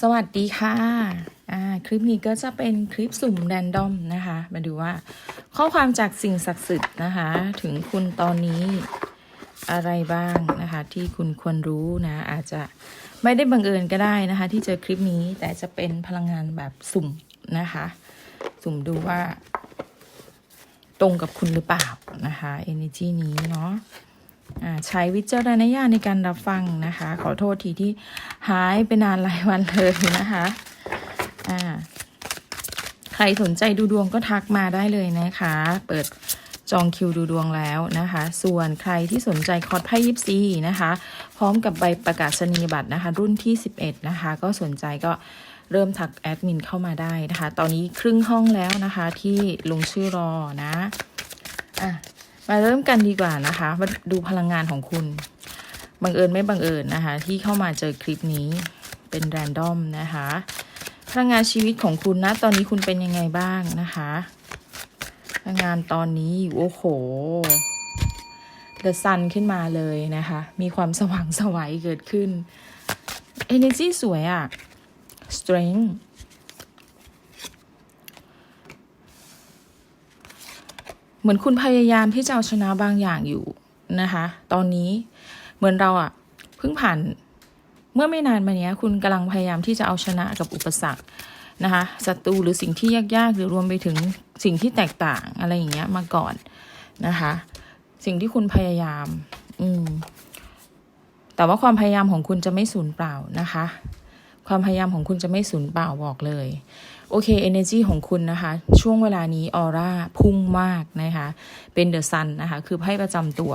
สวัสดีค่ะอ่าคลิปนี้ก็จะเป็นคลิปสุ่มแรนดอมนะคะ มาดูว่า ข้อความจากสิ่งศักดิ์สิทธิ์นะคะ ถึงคุณตอนนี้อะไรบ้างนะคะ ที่คุณควรรู้นะ อาจจะไม่ได้บังเอิญก็ได้นะคะ ที่เจอคลิปนี้แต่จะเป็นพลังงานแบบสุ่มนะคะ สุ่มดูว่า ตรงกับคุณหรือเปล่านะคะ energy นี้เนาะ ใช้วิจารณญาณในการรับฟังนะคะ ขอโทษทีที่หายไปนานหลายวันเลยนะคะใครสนใจดูดวงก็ทักมาได้เลยนะคะ เปิดจองคิวดูดวงแล้วนะคะ ส่วนใครที่สนใจคอร์สไพ่ยิปซีนะคะ พร้อมกับใบประกาศนียบัตรนะคะ รุ่นที่ 11 นะคะ ก็สนใจก็เริ่มทักแอดมินเข้ามาได้นะคะ ตอนนี้ครึ่งห้องแล้วนะคะที่ลงชื่อรอนะ อะ มาเริ่มกันดีกว่านะคะมาดูพลังงานของคุณ บังเอิญไม่บังเอิญนะคะ ที่เข้ามาเจอคลิปนี้เป็นแรนดอมนะคะ พลังงานชีวิตของคุณนะตอนนี้คุณเป็นยังไงบ้างนะคะ พลังงานตอนนี้โอ้โห The Sun ขึ้นมาเลยนะคะ มีความสว่างสวัยเกิดขึ้น Energy สวยอะ Strength เหมือนคุณพยายามที่จะเอาชนะบางอย่างอยู่นะคะ ตอนนี้เหมือนเราอะเพิ่งผ่านเมื่อไม่นานมาเนี้ยคุณกำลังพยายามที่จะเอาชนะกับอุปสรรคนะคะศัตรูหรือสิ่งที่ยากๆ หรือรวมไปถึงสิ่งที่แตกต่างอะไรอย่างเงี้ยมาก่อนนะคะ สิ่งที่คุณพยายาม อืม แต่ว่าความพยายามของคุณจะไม่สูญเปล่านะคะ ความพยายามของคุณจะไม่สูญเปล่าบอกเลย โอเค energy ของคุณนะคะ ช่วงเวลานี้ออร่าพุ่งมากนะคะ เป็นเดอะซันนะคะ คือไพ่ประจำตัว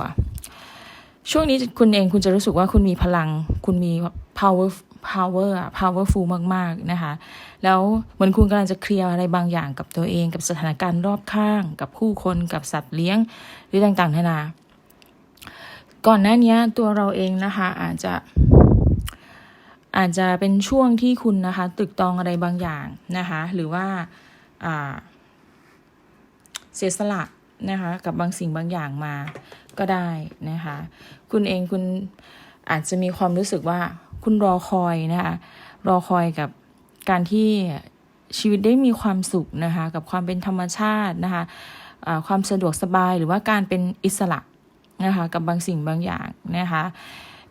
ช่วงนี้คุณเองคุณจะรู้สึกว่าคุณมีพลัง คุณมี power power powerful มาก ๆ นะคะ แล้วเหมือนคุณกำลังจะเคลียร์อะไรบางอย่างกับตัวเอง กับสถานการณ์รอบข้าง กับผู้คนกับสัตว์เลี้ยง หรือต่างๆนานา ก่อนหน้านี้ตัวเราเองนะคะอาจจะ อาจจะเป็นช่วงที่คุณนะคะตึกตองอะไรบางอย่างนะคะ หรือว่าเสียสละนะคะ กับบางสิ่งบางอย่างมาก็ได้นะคะ คุณเองคุณอาจจะมีความรู้สึกว่าคุณรอคอยนะคะรอคอยกับการที่ชีวิตได้มีความสุขนะคะ กับความเป็นธรรมชาตินะคะะความสะดวกสบายหรือว่าการเป็นอิสระนะคะ กับบางสิ่งบางอย่างนะคะ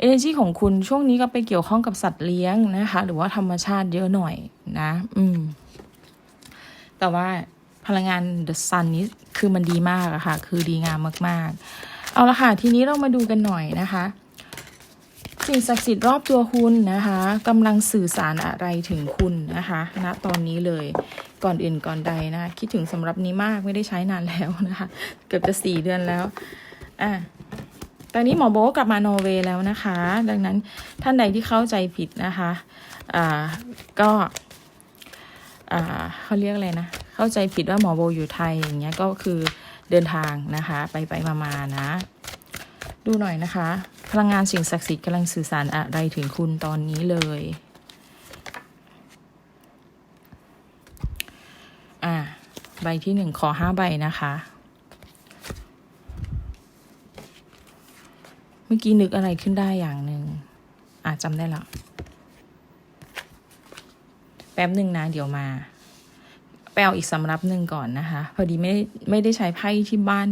energy ของคุณช่วงนี้ก็ไปเกี่ยวข้องกับสัตว์เลี้ยงนะคะ หรือว่าธรรมชาติเยอะหน่อยนะ อืม แต่ว่าพลังงาน the sun นี้คือมันดีมากอะค่ะ คือดีงามมาก ๆ เอาละค่ะ ทีนี้เรามาดูกันหน่อยนะคะ สิ่งศักดิ์สิทธิ์รอบตัวคุณนะคะกำลังสื่อสารอะไรถึงคุณนะคะณนะตอนนี้เลยก่อนอื่นก่อนใดนะ คิดถึงสำหรับนี้มากไม่ได้ใช้นานแล้วนะคะ เกือบจะสี่เดือนแล้ว อะ ตอนนี้หมอโบกลับมาโนเวย์แล้วนะคะ ดังนั้นท่านใดที่เข้าใจผิดนะคะอ่าก็อ่าเขาเรียกอะไรนะ เข้าใจผิดว่าหมอโบอยู่ไทยอย่างเงี้ยก็คือเดินทางนะคะ ไปไปมามานะ ดูหน่อยนะคะ พลังงานสิ่งศักดิ์สิทธิ์กำลังสื่อสารอะไรถึงคุณตอนนี้เลยอ่าใบที่หนึ่งขอห้าใบนะคะ มื่อกี้นึกอะไรขึ้นได้อย่างหนึ่งอาจจำได้แล้วแป๊บหนึ่งนะเดี๋ยวมาไปเอาอีกสำรับหนึ่งก่อนนะคะ พอดีไม่ไม่ได้ใช้ไพ่ที่บ้าน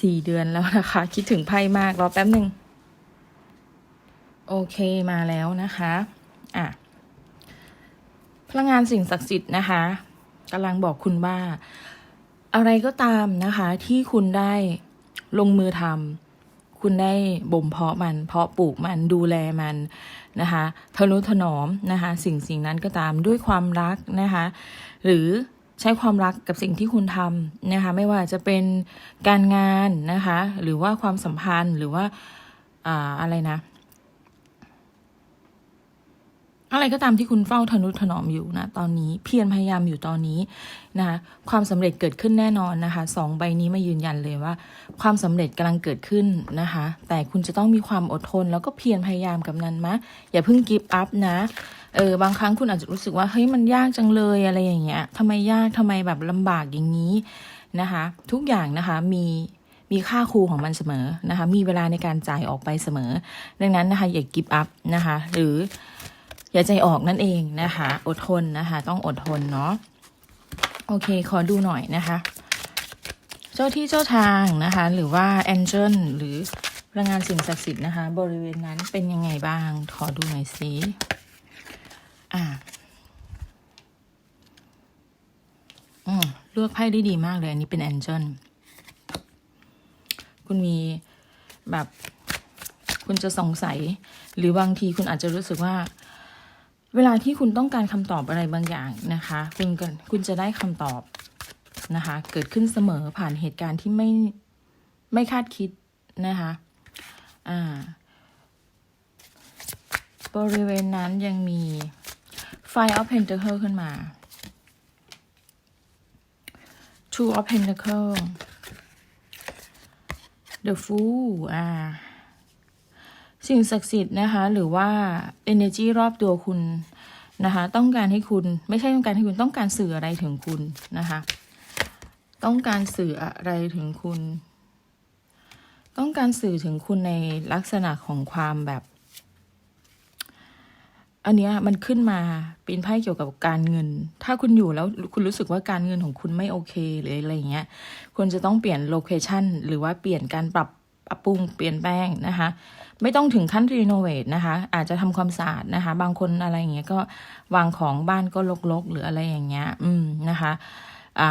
สี่เดือนแล้วนะคะ คิดถึงไพ่มากรอแป๊บหนึ่งโอเคมาแล้วนะคะอะพลังงานสิ่งศักดิ์สิทธิ์นะคะกำลังบอกคุณว่า อะไรก็ตามนะคะ ที่คุณได้ลงมือทำ คุณได้บ่มเพาะมัน เพาะปลูกมันดูแลมันนะคะทนุถนอมนะคะสิ่งสิ่งนั้นก็ตามด้วยความรักนะคะหรือใช้ความรักกับสิ่งที่คุณทำนะคะไม่ว่าจะเป็นการงานนะคะหรือว่าความสัมพันธ์หรือว่าอ่าอะไรนะ อะไรก็ตามที่คุณเฝ้าทนุถนอมอยู่นะตอนนี้เพียรพยายามอยู่ตอนนี้นะคะความสำเร็จเกิดขึ้นแน่นอนนะคะสองใบนี้มายืนยันเลยว่า ความสำเร็จกำลังเกิดขึ้นนะคะแต่คุณจะต้องมีความอดทน แล้วก็เพียรพยายามกับนั้นมะอย่าเพิ่งกิฟต์อัพนะเออบางครั้งคุณอาจจะรู้สึกว่าเฮ้ยมันยากจังเลยอะไรอย่างเงี้ยทำไมยากทำไมแบบลำบากอย่างนี้นะคะทุกอย่างนะคะมีมีค่าครูของมันเสมอนะคะมีเวลาในการจ่ายออกไปเสมอ ดังนั้นนะคะอย่ากิฟต์อัพนะคะหรือ อย่าใจออกนั่นเองนะคะ อดทนนะคะ ต้องอดทนเนาะโอเค ขอดูหน่อยนะคะ เจ้าที่เจ้าทางนะคะ หรือว่าแองเจิลหรือพลังงานสิ่งศักดิ์สิทธิ์นะคะ บริเวณนั้นเป็นยังไงบ้าง ขอดูหน่อยสิอ่าอืมเลือกไพ่ได้ดีมากเลย อันนี้เป็นแองเจิลคุณมีแบบคุณจะสงสัย หรือบางทีคุณอาจจะรู้สึกว่า เวลาที่คุณต้องการคำตอบอะไรบางอย่างนะคะ คุณคุณจะได้คำตอบนะคะ เกิดขึ้นเสมอผ่านเหตุการณ์ที่ไม่ไม่คาดคิดนะคะอ่าบริเวณนั้นยังมี Five of Pentacle ขึ้นมา Two of Pentacle The Fool อ่า สิ่งศักดิ์สิทธิ์นะคะ หรือว่า energy รอบตัวคุณนะคะ ต้องการให้คุณไม่ใช่ต้องการให้คุณต้องการสื่ออะไรถึงคุณนะคะ ต้องการสื่ออะไรถึงคุณ ต้องการสื่อถึงคุณในลักษณะของความแบบ อันเนี้ยมันขึ้นมาเป็นไพ่เกี่ยวกับการเงิน ถ้าคุณอยู่แล้วคุณรู้สึกว่าการเงินของคุณไม่โอเคหรืออะไรเงี้ยคุณจะต้องเปลี่ยนโลเคชันหรือว่าเปลี่ยนการปรับ ปรับปรุงเปลี่ยนแปลงนะคะ ไม่ต้องถึงขั้นรีโนเวทนะคะ อาจจะทำความสะอาดนะคะ บางคนอะไรอย่างเงี้ยก็วางของบ้านก็รกๆ หรืออะไรอย่างเงี้ย อืมนะคะอ่า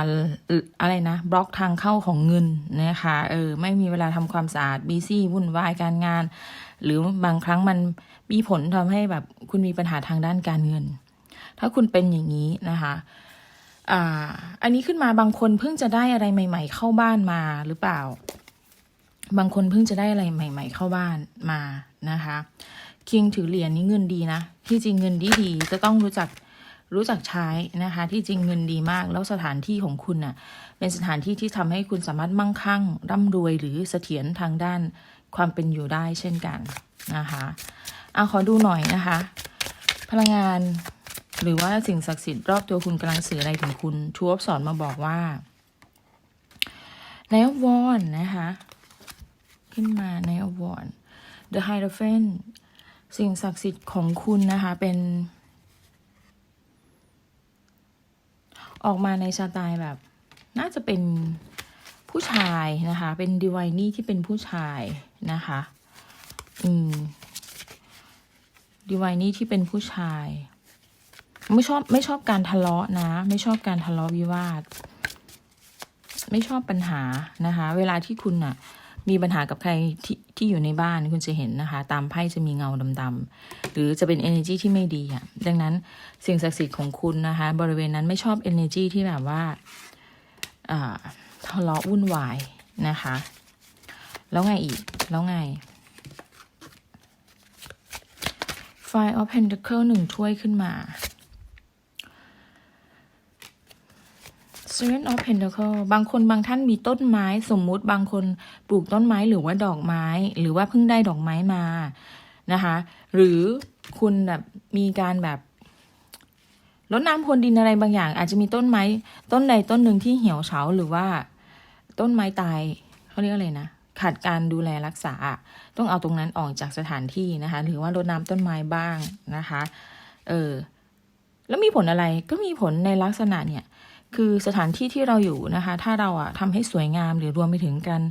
อะไรนะบล็อกทางเข้าของเงินนะคะเออไม่มีเวลาทำความสะอาดบีซี่วุ่นวายการงาน หรือบางครั้งมันมีผลทำให้แบบคุณมีปัญหาทางด้านการเงิน ถ้าคุณเป็นอย่างนี้นะคะอ่าอันนี้ขึ้นมาบางคนเพิ่งจะได้อะไรใหม่ ๆ เข้าบ้านมาหรือเปล่า บางคนเพิ่งจะได้อะไรใหม่ ๆ เข้าบ้านมานะคะ คิงถือเหรียญนี้เงินดีนะ ที่จริงเงินดีดีจะต้องรู้จักรู้จักใช้นะคะ ที่จริงเงินดีมาก แล้วสถานที่ของคุณน่ะ เป็นสถานที่ที่ทำให้คุณสามารถมั่งคั่ง ร่ำรวยหรือเสถียรทางด้านความเป็นอยู่ได้เช่นกันนะคะเอะขอดูหน่อยนะคะ พลังงานหรือว่าสิ่งศักดิ์สิทธิ์รอบตัวคุณกำลังสื่ออะไรถึงคุณ ทูบสอนมาบอกว่าในอวอนนะคะ ขึ้นมาในอวอน The Hierophant สิ่งศักดิ์สิทธิ์ของคุณนะคะ เป็น ออกมาในสไตล์แบบ น่าจะเป็นผู้ชายนะคะ เป็นดีไวนี่ที่เป็นผู้ชายนะคะ อืมดีไวนี่ที่เป็นผู้ชาย ไม่ชอบไม่ชอบการทะเลาะนะ ไม่ชอบการทะเลาะวิวาท ไม่ชอบปัญหานะคะ เวลาที่คุณอะ มีปัญหากับใครที่ที่อยู่ในบ้านคุณจะเห็นนะคะ ตามไพ่จะมีเงาดำๆหรือจะเป็น energy ที่ไม่ดีอะดังนั้นสิ่งศักดิ์สิทธิ์ของคุณนะคะ บริเวณนั้นไม่ชอบ energy ที่แบบว่าอ่าทะเลาะวุ่นวายนะคะ แล้วไงอีกแล้วไง Five of Pentacle หนึ่งถ้วยขึ้นมา Seven of Pentacle บางคนบางท่านมีต้นไม้สมมุติบางคนปลูกต้นไม้หรือว่าดอกไม้ หรือว่าเพิ่งได้ดอกไม้มานะคะ หรือคุณแบบมีการแบบรดน้ำพรวนดินอะไรบางอย่าง อาจจะมีต้นไม้ ต้นใดต้นหนึ่งที่เหี่ยวเฉาหรือว่า ต้นไม้ตายเขาเรียกอะไรนะขาดการดูแลรักษา ต้องเอาตรงนั้นออกจากสถานที่นะคะ หรือว่ารดน้ำต้นไม้บ้างนะคะ เออแล้วมีผลอะไรก็มีผลในลักษณะเนี่ย คือสถานที่ที่เราอยู่นะคะ ถ้าเราอะทำให้สวยงามหรือรวมไปถึงกัน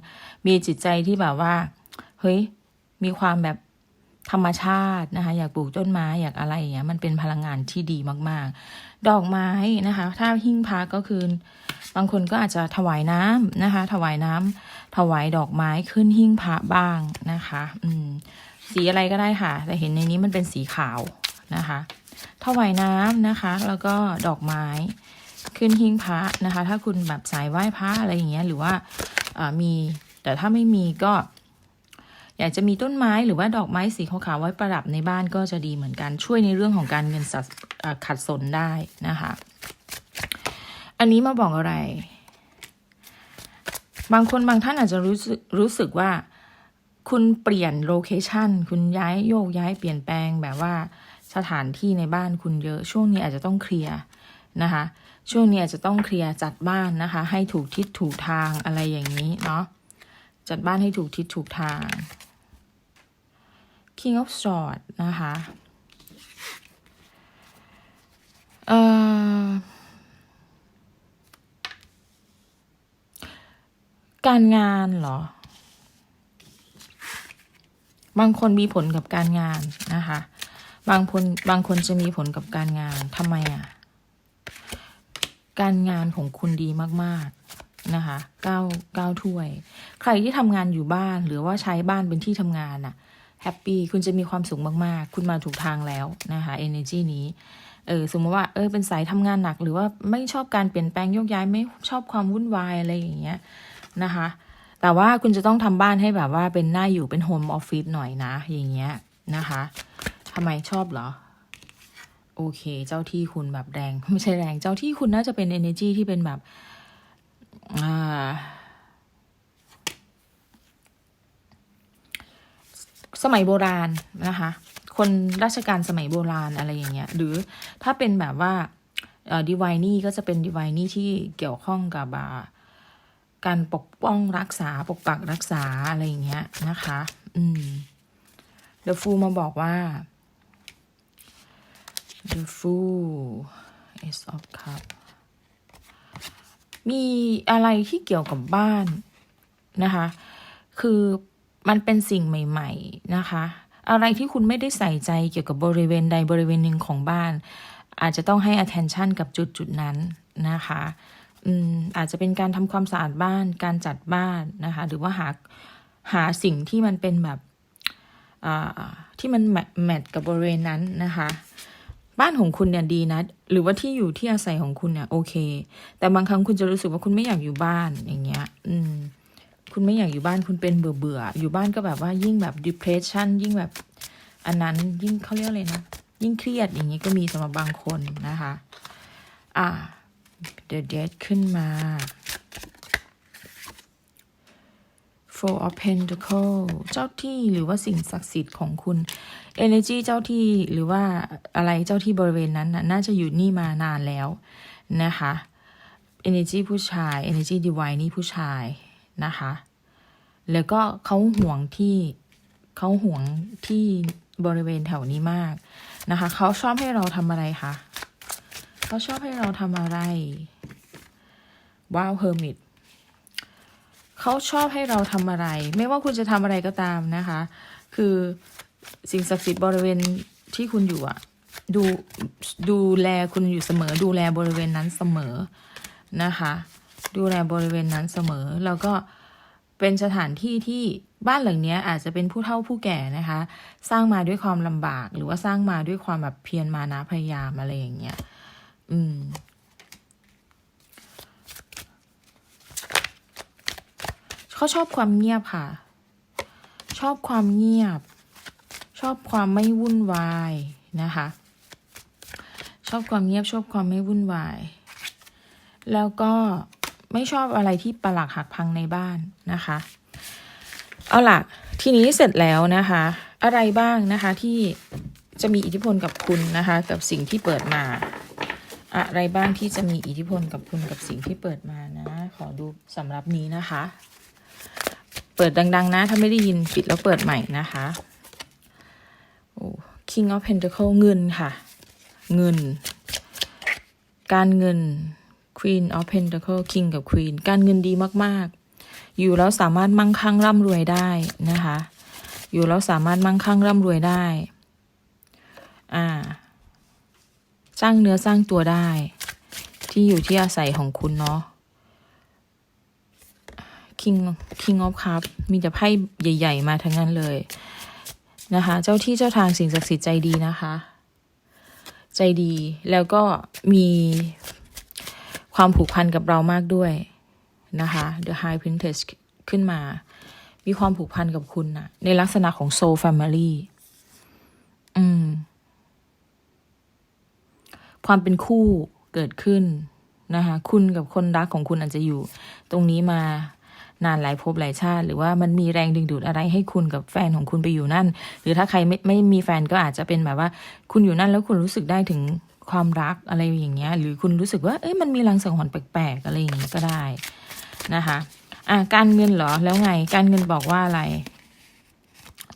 มีจิตใจที่แบบว่า เฮ้ย มีความแบบธรรมชาตินะคะ อยากปลูกต้นไม้อยากอะไรอย่างเงี้ยมันเป็นพลังงานที่ดีมาก ๆ ดอกไม้นะคะ ถ้าหิ้งพระก็คือบางคนก็อาจจะถวายน้ำนะคะ ถวายน้ำถวายดอกไม้ขึ้นหิ้งพระบ้างนะคะ อืม สีอะไรก็ได้ค่ะ แต่เห็นในนี้มันเป็นสีขาวนะคะ ถวายน้ำนะคะ แล้วก็ดอกไม้ ขึ้นหิ้งพระนะคะ ถ้าคุณแบบสายไหว้พระอะไรอย่างเงี้ยหรือว่ามี แต่ถ้าไม่มีก็ อยากจะมีต้นไม้หรือว่าดอกไม้สีขาวๆไว้ประดับในบ้านก็จะดีเหมือนกันช่วยในเรื่องของการเงินสัดขัดสนได้นะคะ อันนี้มาบอกอะไร บางคนบางท่านอาจจะรู้สึกรู้สึกว่าคุณเปลี่ยนโลเคชันคุณย้ายโยกย้ายเปลี่ยนแปลงแบบว่าสถานที่ในบ้านคุณเยอะช่วงนี้อาจจะต้องเคลียร์ นะคะ ช่วงนี้อาจจะต้องเคลียร์จัดบ้านนะคะ ให้ถูกทิศถูกทางอะไรอย่างนี้เนาะจัดบ้านให้ถูกทิศถูกทาง King of Swords นะคะเอ่อการงานเหรอ บางคนมีผลกับการงานนะคะ บางคนบางคนจะมีผลกับการงานทำไมอะ่ะ การงานของคุณดีมากๆนะคะเก้าเก้าถ้วย ใครที่ทำงานอยู่บ้านหรือว่าใช้บ้านเป็นที่ทำงานน่ะแฮปปี้คุณจะมีความสุขมากๆ คุณมาถูกทางแล้วนะคะ energy นี้เออสมมติว่าเออเป็นสายทำงานหนัก หรือว่าไม่ชอบการเปลี่ยนแปลงโยกย้ายไม่ชอบความวุ่นวายอะไรอย่างเงี้ยนะคะ แต่ว่าคุณจะต้องทำบ้านให้แบบว่าเป็นหน้าอยู่เป็นโฮมออฟฟิศหน่อยนะ อย่างเงี้ยนะคะทำไมชอบเหรอ โอเค เจ้าที่คุณแบบแรง ไม่ใช่แรง เจ้าที่คุณน่าจะเป็น energy ที่เป็นแบบอ่าสมัยโบราณนะคะ คนราชการสมัยโบราณอะไรอย่างเงี้ย หรือถ้าเป็นแบบว่าเอ่อดีวายนี่ก็จะเป็นดีวายนี่ที่เกี่ยวข้องกับาการปกป้องรักษาปกปักรักษาอะไรอย่างเงี้ยนะคะ อืม เดอะฟูมาบอกว่า The Fool Ace of Cup มีอะไรที่เกี่ยวกับบ้านนะคะ คือมันเป็นสิ่งใหม่ ๆนะคะ อะไรที่คุณไม่ได้ใส่ใจเกี่ยวกับบริเวณใดบริเวณหนึ่งของบ้าน อาจจะต้องให้ attention กับจุดจุดนั้นนะคะอืมอาจจะเป็นการทำความสะอาดบ้าน การจัดบ้านนะคะ หรือว่าหาหาสิ่งที่มันเป็นแบบอ่าที่มันแมทกับบริเวณนั้นนะคะ บ้านของคุณเนี่ยดีนะ หรือว่าที่อยู่ที่อาศัยของคุณเนี่ยโอเค แต่บางครั้งคุณจะรู้สึกว่าคุณไม่อยากอยู่บ้านอย่างเงี้ย อืม คุณไม่อยากอยู่บ้านคุณเป็นเบื่อเบื่อๆอยู่บ้านก็แบบว่ายิ่งแบบ depression ยิ่งแบบ อันนั้นยิ่งเขาเรียกอะไรนะยิ่งเครียดอย่างเงี้ยก็มีสำหรับบางคนนะคะ อ่า The Dead ขึ้นมา Four of Pentacle เจ้าที่หรือว่าสิ่งศักดิ์สิทธิ์ของคุณ Energy เจ้าที่หรือว่าอะไรเจ้าที่บริเวณนั้นน่ะน่าจะอยู่นี่มานานแล้วนะคะ Energy ผู้ชาย Energy Divine นี่ผู้ชายนะคะ แล้วก็เขาห่วงที่เขาห่วงที่บริเวณแถวนี้มากนะคะเขาชอบให้เราทำอะไรคะเขาชอบให้เราทำอะไรว้าว Hermit เขาชอบให้เราทำอะไร ไม่ว่าคุณจะทำอะไรก็ตามนะคะ คือสิ่งศักดิ์สิทธิ์บริเวณที่คุณอยู่อะดูดูแลคุณอยู่เสมอ ดูแลบริเวณนั้นเสมอนะคะ ดูแลบริเวณนั้นเสมอ แล้วก็เป็นสถานที่ที่บ้านหลังนี้อาจจะเป็นผู้เฒ่าผู้แก่นะคะ สร้างมาด้วยความลำบาก หรือว่าสร้างมาด้วยความแบบเพียรมานะพยายามอะไรอย่างเงี้ย อืม เขาชอบความเงียบค่ะ ชอบความเงียบ ชอบความไม่วุ่นวายนะคะ ชอบความเงียบชอบความไม่วุ่นวาย แล้วก็ไม่ชอบอะไรที่ประหลักหักพังในบ้านนะคะ เอาล่ะ ทีนี้เสร็จแล้วนะคะ อะไรบ้างนะคะที่จะมีอิทธิพลกับคุณนะคะ กับสิ่งที่เปิดมา อะไรบ้างที่จะมีอิทธิพลกับคุณกับสิ่งที่เปิดมานะ ขอดูสำหรับนี้นะคะ เปิดดัง ๆ นะ ถ้าไม่ได้ยินปิดแล้วเปิดใหม่นะคะโอ้ King of Pentacle เงินค่ะ เงิน การเงิน Queen of Pentacle King กับ Queen การเงินดีมากๆ อยู่แล้วสามารถมั่งคั่งร่ำรวยได้นะคะ อยู่แล้วสามารถมั่งคั่งร่ำรวยได้ อ่า สร้างเนื้อสร้างตัวได้ ที่อยู่ที่อาศัยของคุณเนาะ King King of Cup มีแต่ไพ่ใหญ่ ๆ มาทั้งนั้นเลยนะคะ เจ้าที่เจ้าทางสิ่งศักดิ์สิทธิ์ใจดีนะคะ ใจดีแล้วก็มีความผูกพันกับเรามากด้วยนะคะ The High Princess ขึ้นมา มีความผูกพันกับคุณนะในลักษณะของ Soul Family อืม ความเป็นคู่เกิดขึ้นนะคะ คุณกับคนรักของคุณอาจจะอยู่ ตรงนี้มา นานหลายภพหลายชาติ หรือว่ามันมีแรงดึงดูดอะไรให้คุณกับแฟนของคุณไปอยู่นั่น หรือถ้าใครไม่ไม่มีแฟนก็อาจจะเป็นแบบว่า คุณอยู่นั่นแล้วคุณรู้สึกได้ถึงความรักอะไรอย่างเงี้ย หรือคุณรู้สึกว่าเอ้ยมันมีรังสังหรณ์แปลกๆอะไรอย่างเงี้ยก็ได้นะคะอะการเงินเหรอแล้วไงการเงินบอกว่าอะไร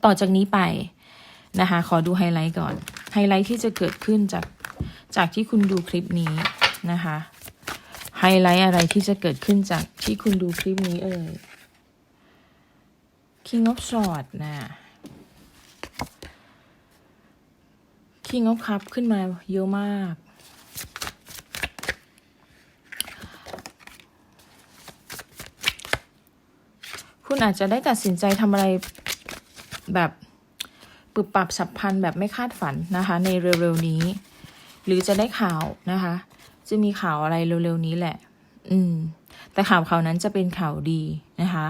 ต่อจากนี้ไปนะคะ ขอดูไฮไลท์ก่อน ไฮไลท์ที่จะเกิดขึ้นจากจากที่คุณดูคลิปนี้นะคะ ไฮไลท์อะไรที่จะเกิดขึ้นจากที่คุณดูคลิปนี้เอ่ย King of Swords นะ King of Cup ขึ้นมาเยอะมาก คุณอาจจะได้ตัดสินใจทำอะไรแบบปรับปรับฉับพันแบบไม่คาดฝันนะคะ ในเร็วๆนี้ หรือจะได้ข่าวนะคะ จะมีข่าวอะไรเร็วๆนี้แหละ อืม แต่ข่าวข่าวนั้นจะเป็นข่าวดีนะคะ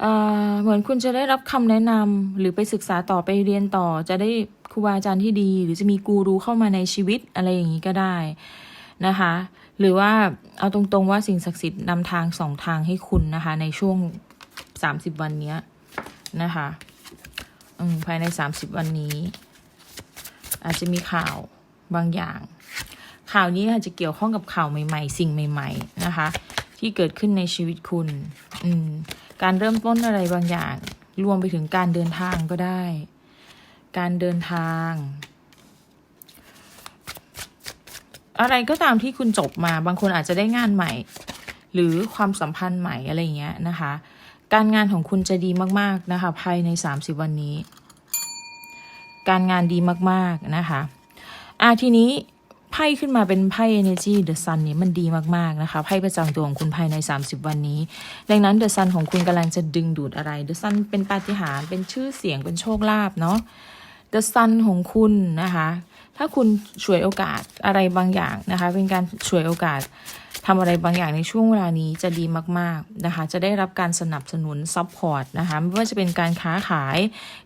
เอ่อเหมือนคุณจะได้รับคำแนะนำหรือไปศึกษาต่อไปเรียนต่อ จะได้ครูบาอาจารย์ที่ดี หรือจะมีกูรูเข้ามาในชีวิตอะไรอย่างนี้ก็ได้นะคะ หรือว่าเอาตรงๆว่าสิ่งศักดิ์สิทธิ์นำทางสองทางให้คุณนะคะ ในช่วงสามสิบวันนี้นะคะภายในสามสิบวันนี้ อาจจะมีข่าวบางอย่าง ข่าวนี้อาจจะเกี่ยวข้องกับข่าวใหม่ ๆ สิ่งใหม่ ๆ นะคะ ที่เกิดขึ้นในชีวิตคุณ อืม การเริ่มต้นอะไรบางอย่าง รวมไปถึงการเดินทางก็ได้ การเดินทาง อะไรก็ตามที่คุณจบมา บางคนอาจจะได้งานใหม่ หรือความสัมพันธ์ใหม่อะไรอย่างเงี้ยนะคะ การงานของคุณจะดีมาก ๆ นะคะ ภายใน 30 วันนี้ การงานดีมาก ๆ นะคะอะทีนี้ ไพ่ขึ้นมาเป็นไพ่ energy the sun เนี่ยมันดีมากๆนะคะไพ่ประจำตัวของคุณภายใน 30 วันนี้ ดังนั้น the sun ของคุณกำลังจะดึงดูดอะไร the sun เป็นปาฏิหาริย์เป็นชื่อเสียงเป็นโชคลาภเนาะ the sun ของคุณนะคะ ถ้าคุณฉวยโอกาสอะไรบางอย่างนะคะ เป็นการฉวยโอกาสทำอะไรบางอย่างในช่วงเวลานี้จะดีมากๆนะคะ จะได้รับการสนับสนุนซัพพอร์ตนะคะไม่ว่าจะเป็นการค้าขาย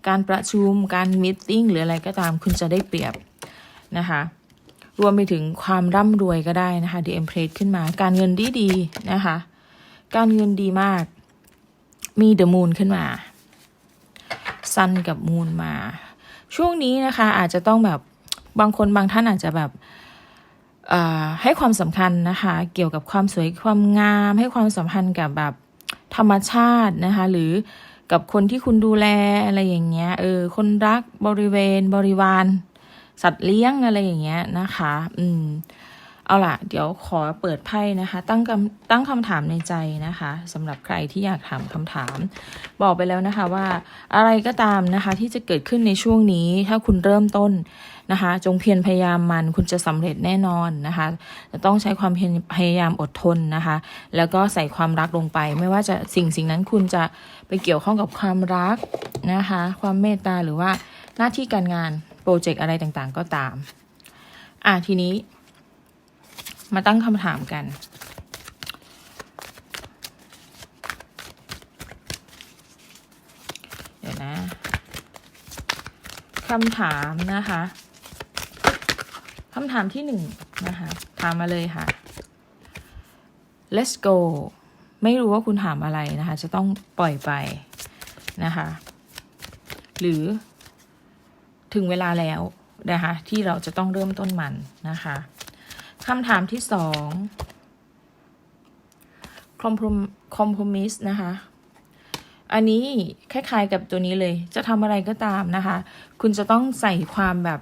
การประชุม การมิทติ้งหรืออะไรก็ตามคุณจะได้เปรียบนะคะ รวมไปถึงความร่ำรวยก็ได้นะคะ The Empress ขึ้นมา การเงินดีดีนะคะ การเงินดีมาก มี The Moon ขึ้นมาซันกับมูนมา ช่วงนี้นะคะ อาจจะต้องแบบบางคนบางท่านอาจจะแบบให้ความสำคัญนะคะ เกี่ยวกับความสวยความงาม ให้ความสัมพันธ์กับแบบธรรมชาตินะคะ หรือกับคนที่คุณดูแลอะไรอย่างเงี้ยเออคนรักบริเวณบริวาร สัตว์เลี้ยงอะไรอย่างเงี้ยนะคะ อืม เอาล่ะ เดี๋ยวขอเปิดไพ่นะคะ ตั้งคำตั้งคำถามในใจนะคะสำหรับใครที่อยากถามคำถาม บอกไปแล้วนะคะว่าอะไรก็ตามนะคะ ที่จะเกิดขึ้นในช่วงนี้ ถ้าคุณเริ่มต้นนะคะ จงเพียรพยายามมันคุณจะสำเร็จแน่นอนนะคะจะต้องใช้ความเพียรพยายามอดทนนะคะ แล้วก็ใส่ความรักลงไป ไม่ว่าจะสิ่งสิ่งนั้นคุณจะไปเกี่ยวข้องกับความรักนะคะ ความเมตตาหรือว่าหน้าที่การงาน รเจกต์อะไรต่างๆก็ตาม อะทีนี้ มาตั้งคำถามกัน เดี๋ยวนะคำถามนะคะคำถามที่หนึ่งนะคะ ถามมาเลยค่ะ let's go ไม่รู้ว่าคุณถามอะไรนะคะ จะต้องปล่อยไปนะคะ หรือ ถึงเวลาแล้วนะคะที่เราจะต้องเริ่มต้นมันนะคะคำถามที่สองคอมคอมพมิสนะคะอันนี้คล้ายๆกับตัวนี้เลย จะทำอะไรก็ตามนะคะ คุณจะต้องใส่ความแบบ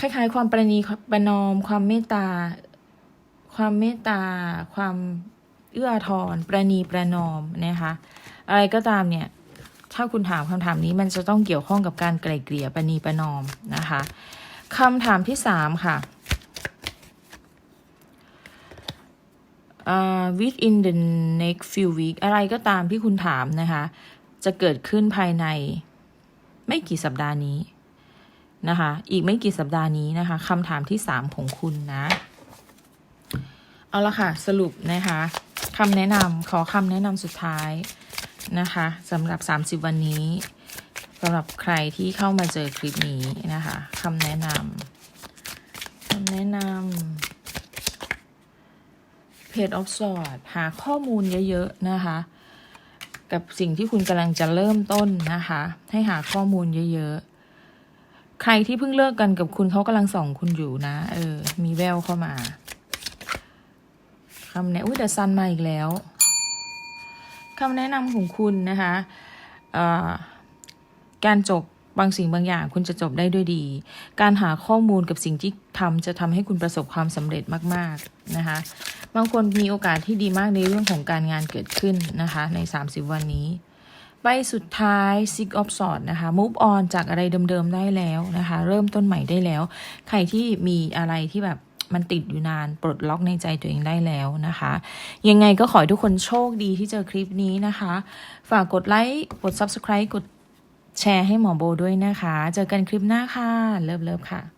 คล้ายๆ ความประนีประนอม ความเมตตา ความเมตตา ความเอื้อทอาทรประนีประนอมนะคะ อะไรก็ตามเนี่ย ถ้าคุณถามคำถามนี้มันจะต้องเกี่ยวข้องกับการไกล่เกลี่ยประนีประนอมนะคะคำถามที่สามค่ะ uh, within the next few weeks อะไรก็ตามที่คุณถามนะคะ จะเกิดขึ้นภายในไม่กี่สัปดาห์นี้นะคะ อีกไม่กี่สัปดาห์นี้นะคะคำถามที่สามของคุณนะ เอาละค่ะ สรุปนะคะคำแนะนำขอคำแนะนำสุดท้าย นะคะสำหรับ 30 วันนี้สำหรับใครที่เข้ามาเจอคลิปนี้นะคะคำแนะนำคำแนะนำเพจออฟสอดหาข้อมูลเยอะๆนะคะ กับสิ่งที่คุณกำลังจะเริ่มต้นนะคะ ให้หาข้อมูลเยอะๆ ใครที่เพิ่งเลิกกันกับคุณเขากำลังส่องคุณอยู่นะ เออ มีแววเข้ามาคำแนะอุ้ยแต่ซันมาอีกแล้ว คำแนะนำของคุณนะคะการจบบางสิ่งบางอย่างคุณจะจบได้ด้วยดี การหาข้อมูลกับสิ่งที่ทำจะทำให้คุณประสบความสำเร็จมาก ๆ นะคะ บางคนมีโอกาสที่ดีมากในเรื่องของการงานเกิดขึ้นนะคะ ใน 30 วันนี้ใบสุดท้าย Six of Swords นะคะ move on จากอะไรเดิม ๆ ได้แล้วนะคะ เริ่มต้นใหม่ได้แล้ว ใครที่มีอะไรที่แบบ มันติดอยู่นาน ปลดล็อกในใจตัวเองได้แล้วนะคะ ยังไงก็ขอให้ทุกคนโชคดีที่เจอคลิปนี้นะคะ ฝากกดไลค์กด Subscribe กดแชร์ให้หมอโบด้วยนะคะ เจอกันคลิปหน้าค่ะ เลิฟๆค่ะ